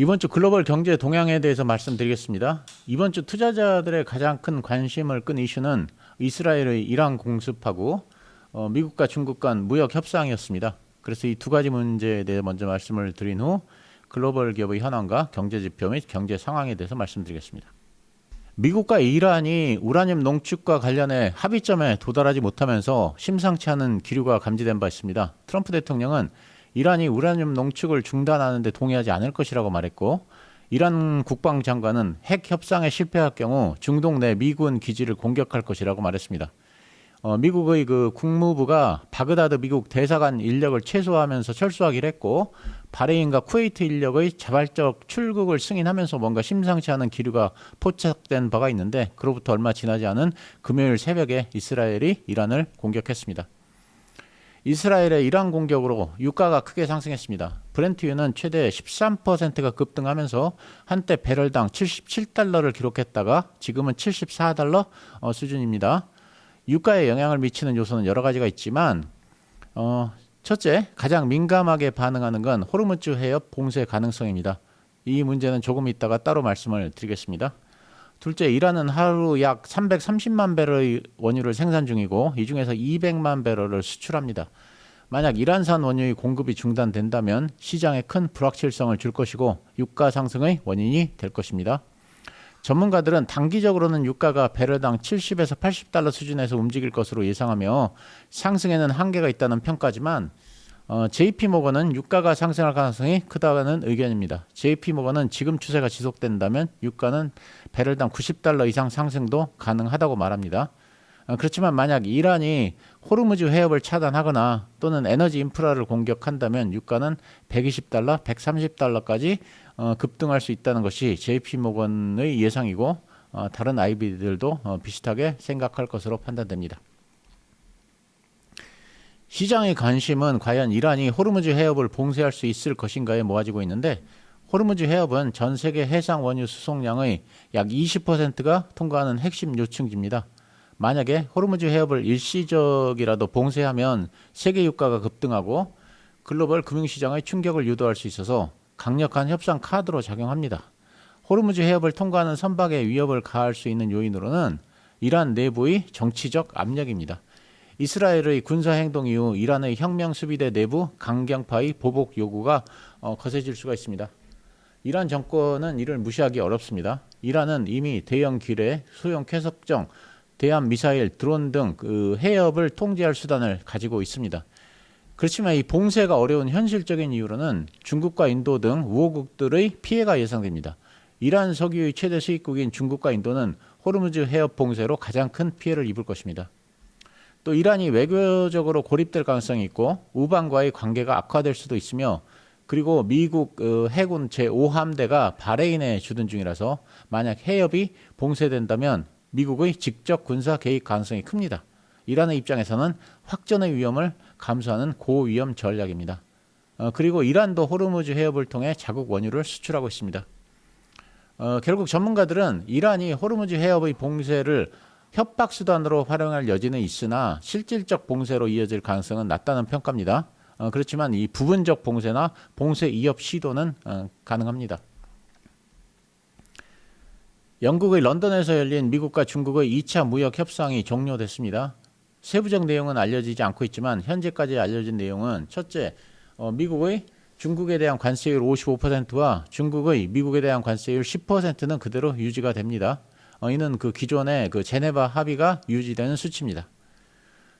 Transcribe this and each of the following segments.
이번 주 글로벌 경제 동향에 대해서 말씀드리겠습니다. 이번 주 투자자들의 가장 큰 관심을 끈 이슈는 이스라엘의 이란 공습하고 어, 미국과 중국 간 무역 협상이었습니다. 그래서 이 두 가지 문제에 대해 먼저 말씀을 드린 후 글로벌 기업의 현황과 경제 지표 및 경제 상황에 대해서 말씀드리겠습니다. 미국과 이란이 우라늄 농축과 관련해 합의점에 도달하지 못하면서 심상치 않은 기류가 감지된 바 있습니다. 트럼프 대통령은 이란이 우라늄 농축을 중단하는 데 동의하지 않을 것이라고 말했고 이란 국방장관은 핵 협상에 실패할 경우 중동 내 미군 기지를 공격할 것이라고 말했습니다. 어, 미국의 그 국무부가 바그다드 미국 대사관 인력을 최소화하면서 철수하기로 했고 바레인과 쿠웨이트 인력의 자발적 출국을 승인하면서 뭔가 심상치 않은 기류가 포착된 바가 있는데 그로부터 얼마 지나지 않은 금요일 새벽에 이스라엘이 이란을 공격했습니다. 이스라엘의 이란 공격으로 유가가 크게 상승했습니다. 브렌트유는 최대 13%가 급등하면서 한때 배럴당 77달러를 기록했다가 지금은 74달러 어, 수준입니다. 유가에 영향을 미치는 요소는 여러 가지가 있지만 어, 첫째 가장 민감하게 반응하는 건 호르무즈 해협 봉쇄 가능성입니다. 이 문제는 조금 있다가 따로 말씀을 드리겠습니다. 둘째, 이란은 하루 약 330만 배럴의 원유를 생산 중이고 이 중에서 200만 배럴을 수출합니다. 만약 이란산 원유의 공급이 중단된다면 시장에 큰 불확실성을 줄 것이고 유가 상승의 원인이 될 것입니다. 전문가들은 단기적으로는 유가가 배럴당 70에서 80달러 수준에서 움직일 것으로 예상하며 상승에는 한계가 있다는 평가지만 어, JP 모건은 유가가 상승할 가능성이 크다는 의견입니다. JP 모건은 지금 추세가 지속된다면 유가는 배럴당 90달러 이상 상승도 가능하다고 말합니다. 어, 그렇지만 만약 이란이 호르무즈 해협을 차단하거나 또는 에너지 인프라를 공격한다면 유가는 120달러, 130달러까지 어, 급등할 수 있다는 것이 JP 모건의 예상이고 어, 다른 IB들도 어, 비슷하게 생각할 것으로 판단됩니다. 시장의 관심은 과연 이란이 호르무즈 해협을 봉쇄할 수 있을 것인가에 모아지고 있는데 호르무즈 해협은 전 세계 해상 원유 수송량의 약 20%가 통과하는 핵심 요충지입니다. 만약에 호르무즈 해협을 일시적이라도 봉쇄하면 세계 유가가 급등하고 글로벌 금융시장의 충격을 유도할 수 있어서 강력한 협상 카드로 작용합니다. 호르무즈 해협을 통과하는 선박에 위협을 가할 수 있는 요인으로는 이란 내부의 정치적 압력입니다. 이스라엘의 군사 행동 이후 이란의 혁명 수비대 내부 강경파의 보복 요구가 어, 거세질 수가 있습니다. 이란 정권은 이를 무시하기 어렵습니다. 이란은 이미 대형 기뢰, 소형 쾌속정, 대한 미사일, 드론 등 그 해협을 통제할 수단을 가지고 있습니다. 그렇지만 이 봉쇄가 어려운 현실적인 이유로는 중국과 인도 등 우호국들의 피해가 예상됩니다. 이란 석유의 최대 수입국인 중국과 인도는 호르무즈 해협 봉쇄로 가장 큰 피해를 입을 것입니다. 또 이란이 외교적으로 고립될 가능성이 있고 우방과의 관계가 악화될 수도 있으며 그리고 미국 어, 해군 제5함대가 바레인에 주둔 중이라서 만약 해협이 봉쇄된다면 미국의 직접 군사 개입 가능성이 큽니다. 이란의 입장에서는 확전의 위험을 감수하는 고위험 전략입니다. 어, 그리고 이란도 호르무즈 해협을 통해 자국 원유를 수출하고 있습니다. 어, 결국 전문가들은 이란이 호르무즈 해협의 봉쇄를 협박 수단으로 활용할 여지는 있으나 실질적 봉쇄로 이어질 가능성은 낮다는 평가입니다. 어, 그렇지만 이 부분적 봉쇄나 봉쇄 이협 시도는 어, 가능합니다. 영국의 런던에서 열린 미국과 중국의 2차 무역 협상이 종료됐습니다. 세부적 내용은 알려지지 않고 있지만 현재까지 알려진 내용은 첫째, 어, 미국의 중국에 대한 관세율 55%와 중국의 미국에 대한 관세율 10%는 그대로 유지가 됩니다. 어, 이는 그 기존의 그 제네바 합의가 유지되는 수치입니다.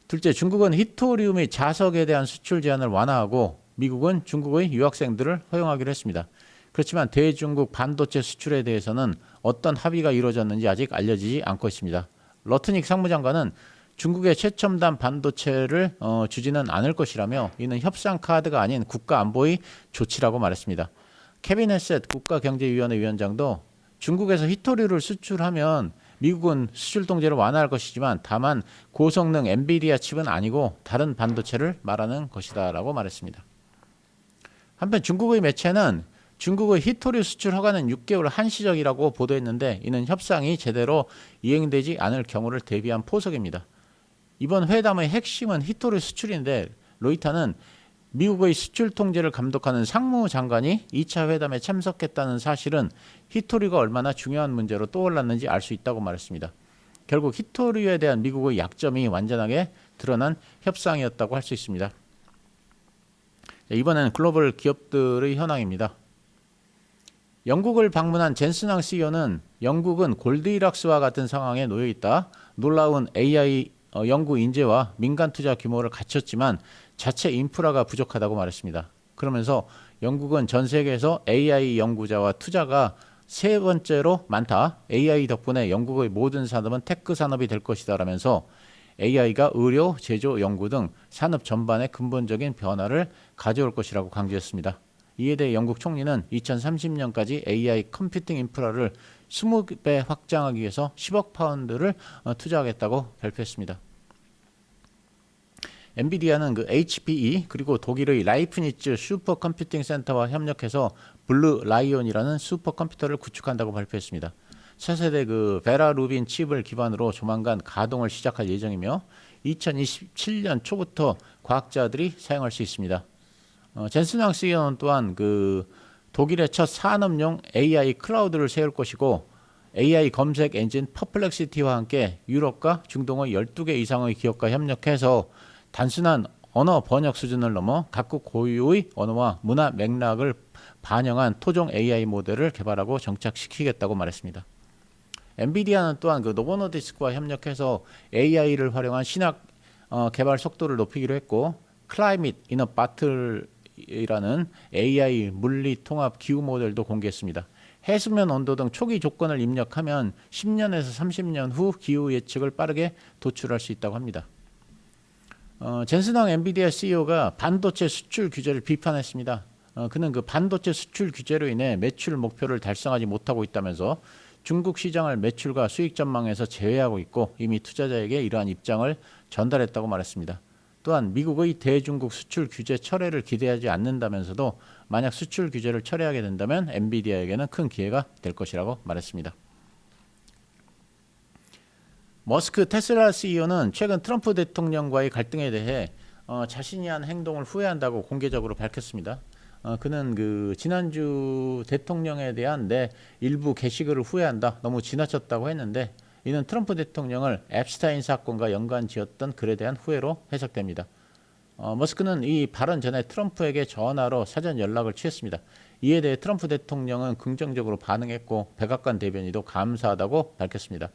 둘째, 중국은 히토리움의 자석에 대한 수출 제한을 완화하고 미국은 중국의 유학생들을 허용하기로 했습니다. 그렇지만 대중국 반도체 수출에 대해서는 어떤 합의가 이루어졌는지 아직 알려지지 않고 있습니다. 러트닉 상무장관은 중국의 최첨단 반도체를 어, 주지는 않을 것이라며 이는 협상 카드가 아닌 국가 안보의 조치라고 말했습니다. 케빈 헤셋 국가경제위원회 위원장도 중국에서 히토리를 수출하면 미국은 수출 통제를 완화할 것이지만 다만 고성능 엔비디아 칩은 아니고 다른 반도체를 말하는 것이다라고 말했습니다. 한편 중국의 매체는 중국의 히토리 수출 허가는 6개월 한시적이라고 보도했는데 이는 협상이 제대로 이행되지 않을 경우를 대비한 포석입니다. 이번 회담의 핵심은 히토리 수출인데 로이타는 미국의 수출 통제를 감독하는 상무장관이 2차 회담에 참석했다는 사실은 히토리가 얼마나 중요한 문제로 떠올랐는지 알 수 있다고 말했습니다. 결국 히토리에 대한 미국의 약점이 완전하게 드러난 협상이었다고 할 수 있습니다. 자, 이번에는 글로벌 기업들의 현황입니다. 영국을 방문한 젠슨왕 CEO는 영국은 골디락스와 같은 상황에 놓여 있다. 놀라운 AI 어, 연구 인재와 민간 투자 규모를 갖췄지만 자체 인프라가 부족하다고 말했습니다. 그러면서 영국은 전 세계에서 AI 연구자와 투자가 세 번째로 많다. AI 덕분에 영국의 모든 산업은 테크 산업이 될 것이다라면서 AI가 의료, 제조, 연구 등 산업 전반에 근본적인 변화를 가져올 것이라고 강조했습니다. 이에 대해 영국 총리는 2030년까지 AI 컴퓨팅 인프라를 20배 확장하기 위해서 10억 파운드를 어, 투자하겠다고 발표했습니다. 엔비디아는 그 HPE 그리고 독일의 라이프니츠 슈퍼 컴퓨팅 센터와 협력해서 블루 라이온이라는 슈퍼 컴퓨터를 구축한다고 발표했습니다. 차세대 그 베라 루빈 칩을 기반으로 조만간 가동을 시작할 예정이며 2027년 초부터 과학자들이 사용할 수 있습니다. 어, 젠슨왕 CEO는 또한 그 독일의 첫 산업용 AI 클라우드를 세울 것이고 AI 검색 엔진 퍼플렉시티와 함께 유럽과 중동의 12개 이상의 기업과 협력해서 단순한 언어 번역 수준을 넘어 각국 고유의 언어와 문화 맥락을 반영한 토종 AI 모델을 개발하고 정착시키겠다고 말했습니다. 엔비디아는 또한 그 노보노디스크와 협력해서 AI를 활용한 신학 어, 개발 속도를 높이기로 했고 클라이밋 이너 바틀이라는 AI 물리 통합 기후 모델도 공개했습니다. 해수면 온도 등 초기 조건을 입력하면 10년에서 30년 후 기후 예측을 빠르게 도출할 수 있다고 합니다. 어, 젠슨왕 엔비디아 CEO가 반도체 수출 규제를 비판했습니다. 어, 그는 그 반도체 수출 규제로 인해 매출 목표를 달성하지 못하고 있다면서 중국 시장을 매출과 수익 전망에서 제외하고 있고 이미 투자자에게 이러한 입장을 전달했다고 말했습니다. 또한 미국의 대중국 수출 규제 철회를 기대하지 않는다면서도 만약 수출 규제를 철회하게 된다면 엔비디아에게는 큰 기회가 될 것이라고 말했습니다. 머스크 테슬라 CEO는 최근 트럼프 대통령과의 갈등에 대해 어, 자신이 한 행동을 후회한다고 공개적으로 밝혔습니다. 어, 그는 그 지난주 대통령에 대한 내 일부 게시글을 후회한다. 너무 지나쳤다고 했는데 이는 트럼프 대통령을 앱스타인 사건과 연관 지었던 글에 대한 후회로 해석됩니다. 어, 머스크는 이 발언 전에 트럼프에게 전화로 사전 연락을 취했습니다. 이에 대해 트럼프 대통령은 긍정적으로 반응했고 백악관 대변인도 감사하다고 밝혔습니다.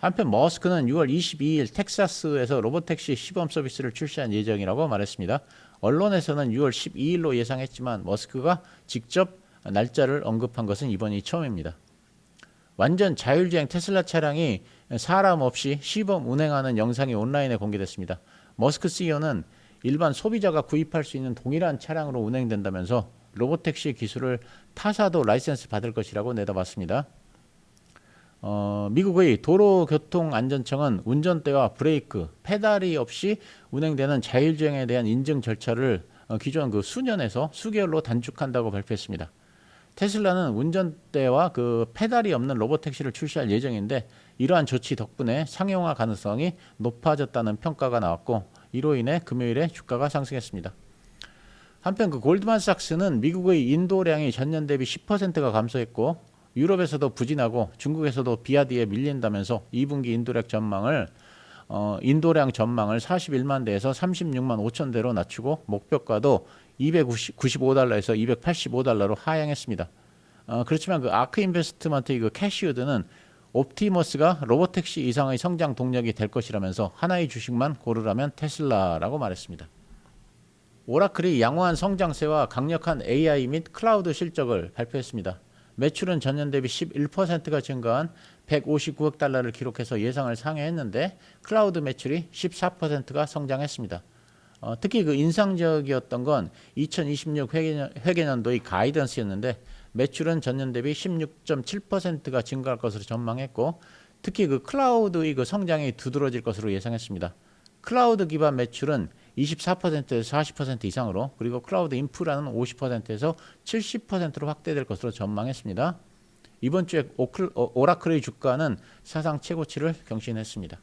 한편 머스크는 6월 22일 텍사스에서 로봇택시 시범 서비스를 출시한 예정이라고 말했습니다. 언론에서는 6월 12일로 예상했지만 머스크가 직접 날짜를 언급한 것은 이번이 처음입니다. 완전 자율주행 테슬라 차량이 사람 없이 시범 운행하는 영상이 온라인에 공개됐습니다. 머스크 CEO는 일반 소비자가 구입할 수 있는 동일한 차량으로 운행된다면서 로봇택시 기술을 타사도 라이센스 받을 것이라고 내다봤습니다. 어, 미국의 도로교통안전청은 운전대와 브레이크, 페달이 없이 운행되는 자율주행에 대한 인증 절차를 어, 기존 그 수년에서 수개월로 단축한다고 발표했습니다. 테슬라는 운전대와 그 페달이 없는 로봇 택시를 출시할 예정인데 이러한 조치 덕분에 상용화 가능성이 높아졌다는 평가가 나왔고 이로 인해 금요일에 주가가 상승했습니다. 한편 그 골드만삭스는 미국의 인도량이 전년 대비 10%가 감소했고 유럽에서도 부진하고 중국에서도 비아디에 밀린다면서 2분기 인도량 전망을 어, 인도량 전망을 41만 대에서 36만 5천 대로 낮추고 목표가도 295달러에서 285달러로 하향했습니다. 어, 그렇지만 그 아크 인베스트먼트의 그 캐시우드는 옵티머스가 로보택시 이상의 성장 동력이 될 것이라면서 하나의 주식만 고르라면 테슬라라고 말했습니다. 오라클이 양호한 성장세와 강력한 AI 및 클라우드 실적을 발표했습니다. 매출은 전년 대비 11%가 증가한 159억 달러를 기록해서 예상을 상회했는데 클라우드 매출이 14%가 성장했습니다. 어, 특히 그 인상적이었던 건 2026 회계년, 회계년도의 가이던스였는데 매출은 전년 대비 16.7%가 증가할 것으로 전망했고 특히 그 클라우드의 그 성장이 두드러질 것으로 예상했습니다. 클라우드 기반 매출은 24%에서 40% 이상으로 그리고 클라우드 인프라는 50%에서 70%로 확대될 것으로 전망했습니다. 이번 주에 오클, 어, 오라클의 주가는 사상 최고치를 경신했습니다.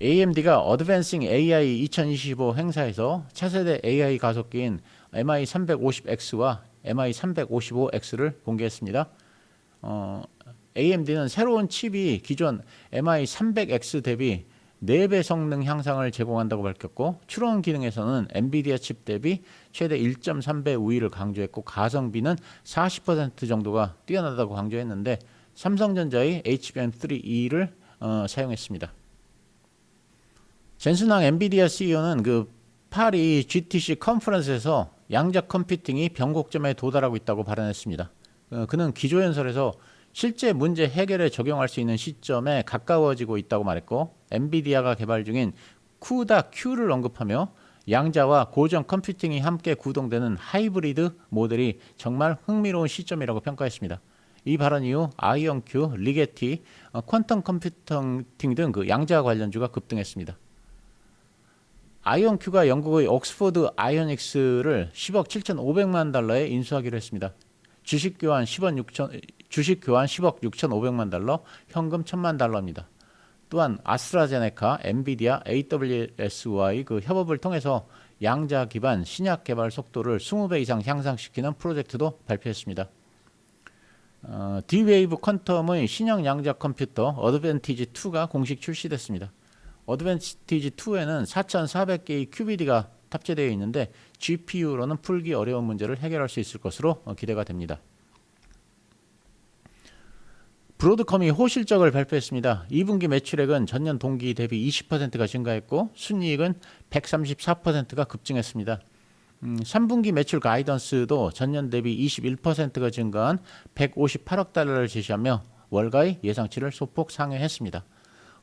AMD가 어드밴싱 AI 2025 행사에서 차세대 AI 가속기인 MI350X와 MI355X를 공개했습니다. 어, AMD는 새로운 칩이 기존 MI300X 대비 4배 성능 향상을 제공한다고 밝혔고 추론 기능에서는 엔비디아 칩 대비 최대 1.3배 우위를 강조했고 가성비는 40% 정도가 뛰어나다고 강조했는데 삼성전자의 HBM3E를 어, 사용했습니다. 젠슨왕 엔비디아 CEO는 그 파리 GTC 컨퍼런스에서 양자 컴퓨팅이 변곡점에 도달하고 있다고 발언했습니다. 어, 그는 기조연설에서 실제 문제 해결에 적용할 수 있는 시점에 가까워지고 있다고 말했고 엔비디아가 개발 중인 쿠다 Q를 언급하며 양자와 고정 컴퓨팅이 함께 구동되는 하이브리드 모델이 정말 흥미로운 시점이라고 평가했습니다. 이 발언 이후 아이언 Q, 리게티, 어, 퀀텀 컴퓨팅 등 그 양자 관련주가 급등했습니다. 아이언 Q가 영국의 옥스포드 아이오닉스를 10억 7,500만 달러에 인수하기로 했습니다. 주식 교환 10억 6천 주식 교환 10억 6,500만 달러, 현금 1,000만 달러입니다. 또한 아스트라제네카, 엔비디아, AWS와의 그 협업을 통해서 양자 기반 신약 개발 속도를 20배 이상 향상시키는 프로젝트도 발표했습니다. 어, D-Wave 퀀텀의 신형 양자 컴퓨터 어드밴티지 2가 공식 출시됐습니다. 어드밴티지 2에는 4,400개의 QBD가 탑재되어 있는데 GPU로는 풀기 어려운 문제를 해결할 수 있을 것으로 어, 기대가 됩니다. 브로드컴이 호실적을 발표했습니다. 2분기 매출액은 전년 동기 대비 20%가 증가했고 순이익은 134%가 급증했습니다. 음, 3분기 매출 가이던스도 전년 대비 21%가 증가한 158억 달러를 제시하며 월가의 예상치를 소폭 상회했습니다.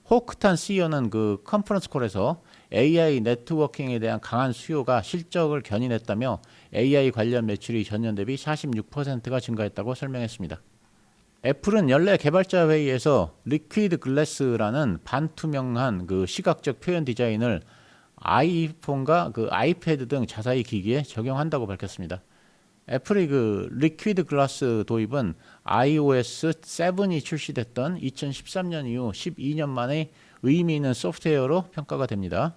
호크탄 CEO는 그 컨퍼런스 콜에서 AI 네트워킹에 대한 강한 수요가 실적을 견인했다며 AI 관련 매출이 전년 대비 46%가 증가했다고 설명했습니다. 애플은 연례 개발자 회의에서 리퀴드 글래스라는 반투명한 그 시각적 표현 디자인을 아이폰과 그 아이패드 등 자사의 기기에 적용한다고 밝혔습니다. 애플의 그 리퀴드 글라스 도입은 iOS 7이 출시됐던 2013년 이후 12년 만에 의미 있는 소프트웨어로 평가가 됩니다.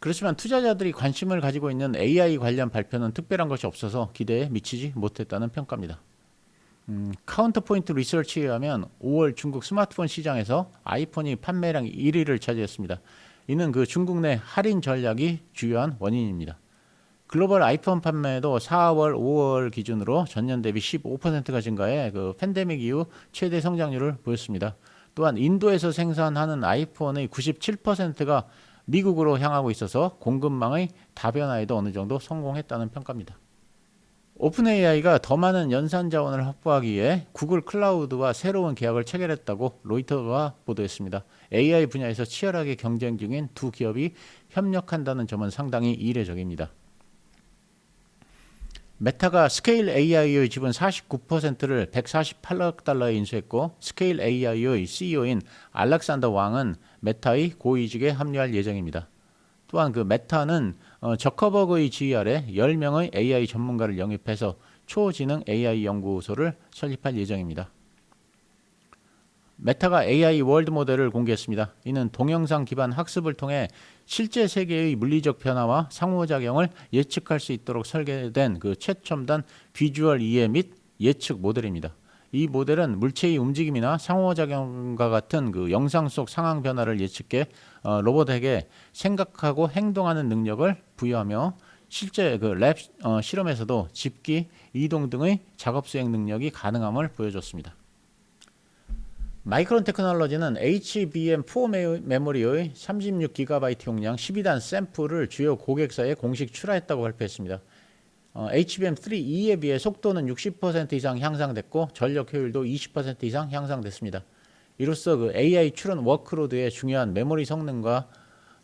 그렇지만 투자자들이 관심을 가지고 있는 AI 관련 발표는 특별한 것이 없어서 기대에 미치지 못했다는 평가입니다. 음, 카운터포인트 리서치에 의하면 5월 중국 스마트폰 시장에서 아이폰이 판매량 1위를 차지했습니다. 이는 그 중국 내 할인 전략이 주요한 원인입니다. 글로벌 아이폰 판매도 4월, 5월 기준으로 전년 대비 15%가 증가해 그 팬데믹 이후 최대 성장률을 보였습니다. 또한 인도에서 생산하는 아이폰의 97%가 미국으로 향하고 있어서 공급망의 다변화에도 어느 정도 성공했다는 평가입니다. 오픈 AI가 더 많은 연산 자원을 확보하기 위해 구글 클라우드와 새로운 계약을 체결했다고 로이터가 보도했습니다. AI 분야에서 치열하게 경쟁 중인 두 기업이 협력한다는 점은 상당히 이례적입니다. 메타가 스케일 AI의 지분 49%를 148억 달러에 인수했고 스케일 AI의 CEO인 알렉산더 왕은 메타의 고위직에 합류할 예정입니다. 또한 그 메타는 어, 저커버그의 지휘 아래 10명의 AI 전문가를 영입해서 초지능 AI 연구소를 설립할 예정입니다. 메타가 AI 월드 모델을 공개했습니다. 이는 동영상 기반 학습을 통해 실제 세계의 물리적 변화와 상호작용을 예측할 수 있도록 설계된 그 최첨단 비주얼 이해 및 예측 모델입니다. 이 모델은 물체의 움직임이나 상호작용과 같은 그 영상 속 상황 변화를 예측해 어, 로봇에게 생각하고 행동하는 능력을 부여하며 실제 그 랩 어, 실험에서도 집기, 이동 등의 작업 수행 능력이 가능함을 보여줬습니다. 마이크론 테크놀로지는 HBM4 메모리의 36GB 용량 12단 샘플을 주요 고객사에 공식 출하했다고 발표했습니다. 어, HBM3E에 비해 속도는 60% 이상 향상됐고 전력 효율도 20% 이상 향상됐습니다. 이로써 그 AI 추론 워크로드의 중요한 메모리 성능과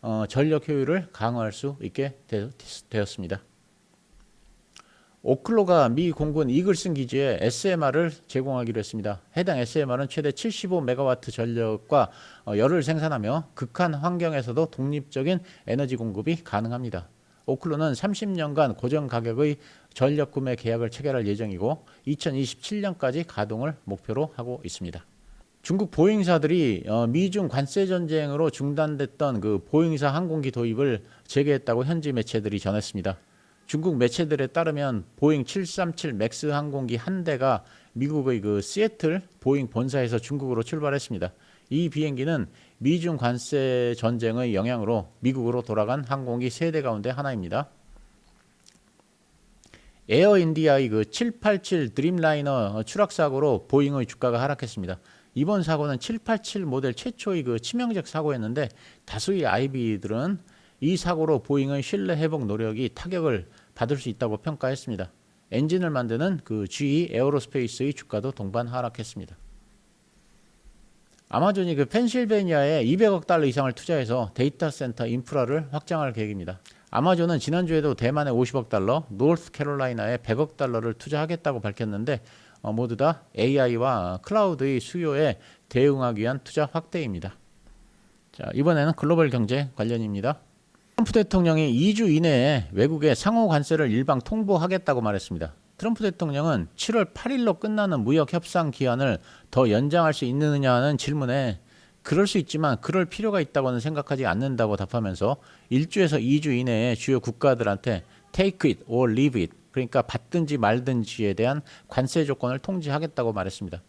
어, 전력 효율을 강화할 수 있게 되, 되었습니다. 오클로가 미 공군 이글슨 기지에 SMR을 제공하기로 했습니다. 해당 SMR은 최대 75메가와트 전력과 어, 열을 생산하며 극한 환경에서도 독립적인 에너지 공급이 가능합니다. 오클로는 30년간 고정 가격의 전력 구매 계약을 체결할 예정이고 2027년까지 가동을 목표로 하고 있습니다. 중국 보잉사들이 어, 미중 관세 전쟁으로 중단됐던 그 보잉사 항공기 도입을 재개했다고 현지 매체들이 전했습니다. 중국 매체들에 따르면 보잉 737 맥스 항공기 한 대가 미국의 그 시애틀 보잉 본사에서 중국으로 출발했습니다. 이 비행기는 미중 관세 전쟁의 영향으로 미국으로 돌아간 항공기 세대 가운데 하나입니다. 에어 인디아의 그 787 드림라이너 추락 사고로 보잉의 주가가 하락했습니다. 이번 사고는 787 모델 최초의 그 치명적 사고였는데 다수의 IB들은 이 사고로 보잉의 신뢰 회복 노력이 타격을 받을 수 있다고 평가했습니다. 엔진을 만드는 그 GE 에어로스페이스의 주가도 동반 하락했습니다. 아마존이 그 펜실베니아에 200억 달러 이상을 투자해서 데이터 센터 인프라를 확장할 계획입니다. 아마존은 지난주에도 대만에 50억 달러, 노스캐롤라이나에 100억 달러를 투자하겠다고 밝혔는데 어, 모두 다 AI와 클라우드의 수요에 대응하기 위한 투자 확대입니다. 자, 이번에는 글로벌 경제 관련입니다. 트럼프 대통령이 2주 이내에 외국에 상호 관세를 일방 통보하겠다고 말했습니다. 트럼프 대통령은 7월 8일로 끝나는 무역 협상 기한을 더 연장할 수 있느냐는 질문에 그럴 수 있지만 그럴 필요가 있다고는 생각하지 않는다고 답하면서 1주에서 2주 이내에 주요 국가들한테 take it or leave it 그러니까 받든지 말든지에 대한 관세 조건을 통지하겠다고 말했습니다.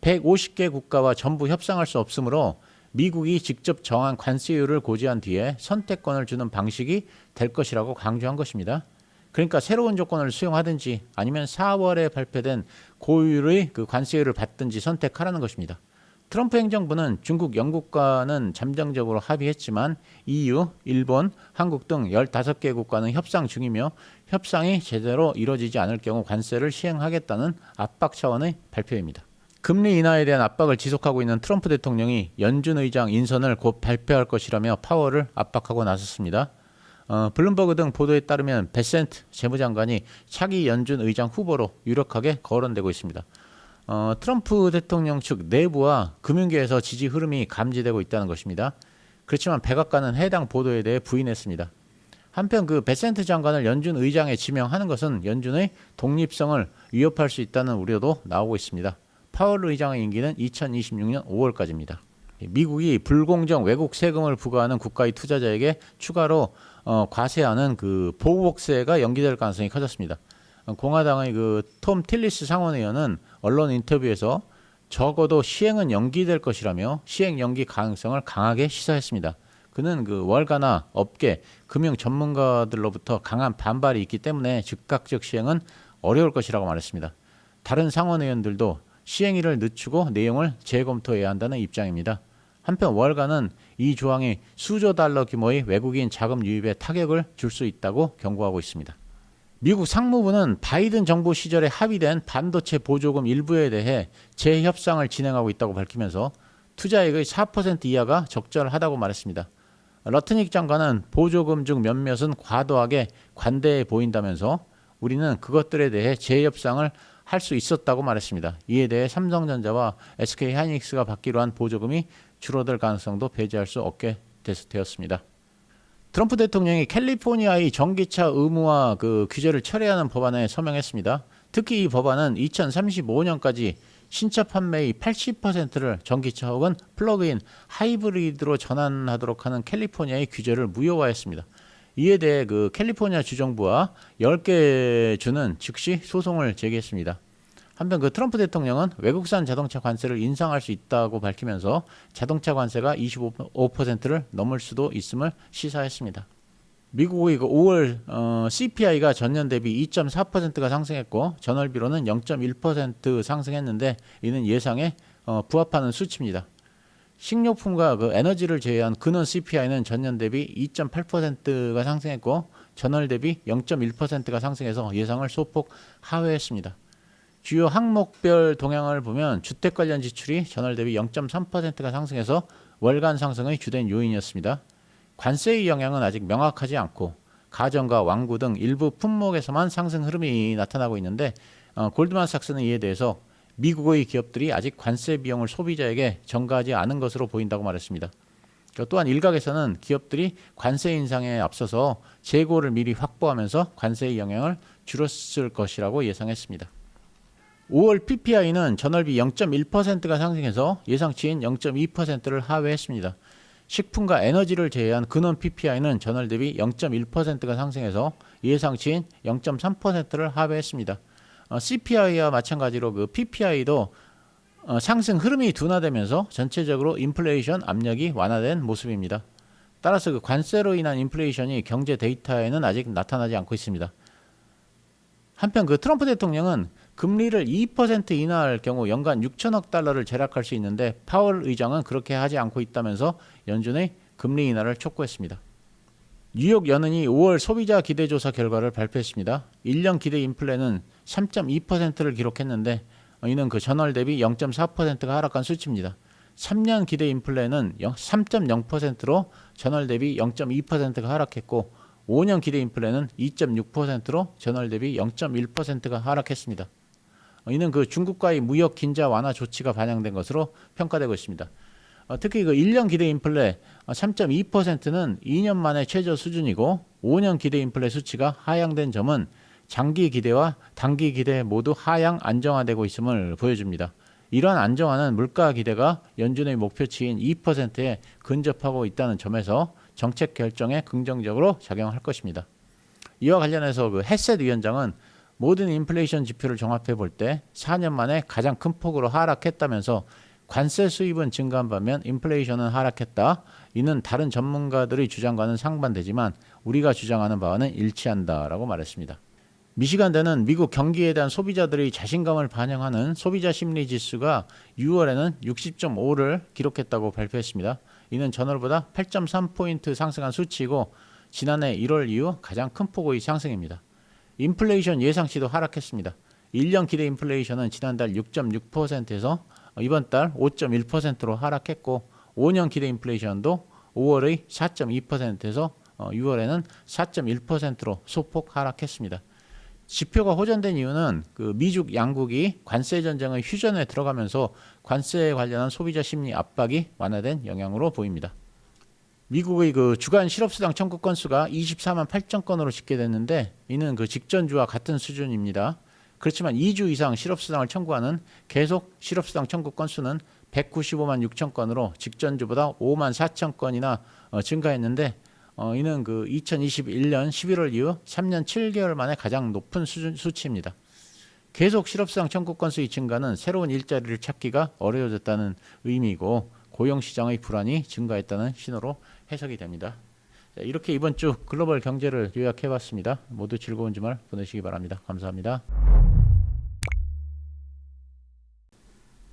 150개 국가와 전부 협상할 수 없으므로 미국이 직접 정한 관세율을 고지한 뒤에 선택권을 주는 방식이 될 것이라고 강조한 것입니다. 그러니까 새로운 조건을 수용하든지 아니면 4월에 발표된 고율의 그 관세율을 받든지 선택하라는 것입니다. 트럼프 행정부는 중국, 영국과는 잠정적으로 합의했지만 EU, 일본, 한국 등 15개 국가는 협상 중이며 협상이 제대로 이루어지지 않을 경우 관세를 시행하겠다는 압박 차원의 발표입니다. 금리 인하에 대한 압박을 지속하고 있는 트럼프 대통령이 연준 의장 인선을 곧 발표할 것이라며 파월을 압박하고 나섰습니다. 어, 블룸버그 등 보도에 따르면 베센트 재무장관이 차기 연준 의장 후보로 유력하게 거론되고 있습니다. 어, 트럼프 대통령 측 내부와 금융계에서 지지 흐름이 감지되고 있다는 것입니다. 그렇지만 백악관은 해당 보도에 대해 부인했습니다. 한편 그 베센트 장관을 연준 의장에 지명하는 것은 연준의 독립성을 위협할 수 있다는 우려도 나오고 있습니다. 파월 의장의 임기는 2026년 5월까지입니다. 미국이 불공정 외국 세금을 부과하는 국가의 투자자에게 추가로 어, 과세하는 그 보복세가 연기될 가능성이 커졌습니다. 공화당의 그 톰 틸리스 상원의원은 언론 인터뷰에서 적어도 시행은 연기될 것이라며 시행 연기 가능성을 강하게 시사했습니다. 그는 그 월가나 업계, 금융 전문가들로부터 강한 반발이 있기 때문에 즉각적 시행은 어려울 것이라고 말했습니다. 다른 상원 의원들도 시행일을 늦추고 내용을 재검토해야 한다는 입장입니다. 한편 월가는 이 조항이 수조 달러 규모의 외국인 자금 유입에 타격을 줄 수 있다고 경고하고 있습니다. 미국 상무부는 바이든 정부 시절에 합의된 반도체 보조금 일부에 대해 재협상을 진행하고 있다고 밝히면서 투자액의 4% 이하가 적절하다고 말했습니다. 러트닉 장관은 보조금 중 몇몇은 과도하게 관대해 보인다면서 우리는 그것들에 대해 재협상을 할 수 있었다고 말했습니다. 이에 대해 삼성전자와 SK 하이닉스가 받기로 한 보조금이 줄어들 가능성도 배제할 수 없게 되었습니다. 트럼프 대통령이 캘리포니아의 전기차 의무화 그 규제를 철회하는 법안에 서명했습니다. 특히 이 법안은 2035년까지 신차 판매의 80%를 전기차 혹은 플러그인 하이브리드로 전환하도록 하는 캘리포니아의 규제를 무효화했습니다. 이에 대해 그 캘리포니아 주정부와 10개 주는 즉시 소송을 제기했습니다. 한편 그 트럼프 대통령은 외국산 자동차 관세를 인상할 수 있다고 밝히면서 자동차 관세가 25%를 넘을 수도 있음을 시사했습니다. 미국의 그 5월 어, CPI가 전년 대비 2.4%가 상승했고 전월비로는 0.1% 상승했는데 이는 예상에 어, 부합하는 수치입니다. 식료품과 그 에너지를 제외한 근원 CPI는 전년 대비 2.8%가 상승했고 전월 대비 0.1%가 상승해서 예상을 소폭 하회했습니다. 주요 항목별 동향을 보면 주택 관련 지출이 전월 대비 0.3%가 상승해서 월간 상승의 주된 요인이었습니다. 관세의 영향은 아직 명확하지 않고 가전과 왕구 등 일부 품목에서만 상승 흐름이 나타나고 있는데 어, 골드만삭스는 이에 대해서 미국의 기업들이 아직 관세 비용을 소비자에게 전가하지 않은 것으로 보인다고 말했습니다. 또한 일각에서는 기업들이 관세 인상에 앞서서 재고를 미리 확보하면서 관세의 영향을 줄였을 것이라고 예상했습니다. 5월 PPI는 전월비 0.1%가 상승해서 예상치인 0.2%를 하회했습니다. 식품과 에너지를 제외한 근원 PPI는 전월 대비 0.1%가 상승해서 예상치인 0.3%를 하회했습니다. 어, CPI와 마찬가지로 그 PPI도 어, 상승 흐름이 둔화되면서 전체적으로 인플레이션 압력이 완화된 모습입니다. 따라서 그 관세로 인한 인플레이션이 경제 데이터에는 아직 나타나지 않고 있습니다. 한편 그 트럼프 대통령은 금리를 2% 인하할 경우 연간 6천억 달러를 절약할 수 있는데 파월 의장은 그렇게 하지 않고 있다면서 연준의 금리 인하를 촉구했습니다. 뉴욕 연은이 5월 소비자 기대 조사 결과를 발표했습니다. 1년 기대 인플레는 3.2%를 기록했는데 이는 그 전월 대비 0.4%가 하락한 수치입니다. 3년 기대 인플레는 3.0%로 전월 대비 0.2%가 하락했고 5년 기대 인플레는 2.6%로 전월 대비 0.1%가 하락했습니다. 이는 그 중국과의 무역 긴자 완화 조치가 반영된 것으로 평가되고 있습니다. 어, 특히 그 1년 기대 인플레 3.2%는 2년 만에 최저 수준이고 5년 기대 인플레 수치가 하향된 점은 장기 기대와 단기 기대 모두 하향 안정화되고 있음을 보여줍니다. 이러한 안정화는 물가 기대가 연준의 목표치인 2%에 근접하고 있다는 점에서 정책 결정에 긍정적으로 작용할 것입니다. 이와 관련해서 그 헤셋 위원장은 모든 인플레이션 지표를 종합해 볼 때 4년 만에 가장 큰 폭으로 하락했다면서 관세 수입은 증가한 반면 인플레이션은 하락했다. 이는 다른 전문가들의 주장과는 상반되지만 우리가 주장하는 바와는 일치한다라고 말했습니다. 미시간대는 미국 경기에 대한 소비자들의 자신감을 반영하는 소비자 심리 지수가 6월에는 60.5를 기록했다고 발표했습니다. 이는 전월보다 8.3포인트 상승한 수치이고 지난해 1월 이후 가장 큰 폭의 상승입니다. 인플레이션 예상치도 하락했습니다. 1년 기대 인플레이션은 지난달 6.6%에서 이번 달 5.1%로 하락했고 5년 기대 인플레이션도 5월의 4.2%에서 6월에는 4.1%로 소폭 하락했습니다. 지표가 호전된 이유는 그 미중 양국이 관세 전쟁의 휴전에 들어가면서 관세에 관련한 소비자 심리 압박이 완화된 영향으로 보입니다. 미국의 그 주간 실업수당 청구 건수가 24만 8천 건으로 집계됐는데 이는 그 직전주와 같은 수준입니다. 그렇지만 2주 이상 실업수당을 청구하는 계속 실업수당 청구 건수는 195만 6천 건으로 직전주보다 5만 4천 건이나 어, 증가했는데 어, 이는 그 2021년 11월 이후 3년 7개월 만에 가장 높은 수준, 수치입니다. 계속 실업수당 청구 건수의 증가는 새로운 일자리를 찾기가 어려워졌다는 의미이고 고용 시장의 불안이 증가했다는 신호로 해석이 됩니다. 자, 이렇게 이번 주 글로벌 경제를 요약해봤습니다. 모두 즐거운 주말 보내시기 바랍니다. 감사합니다.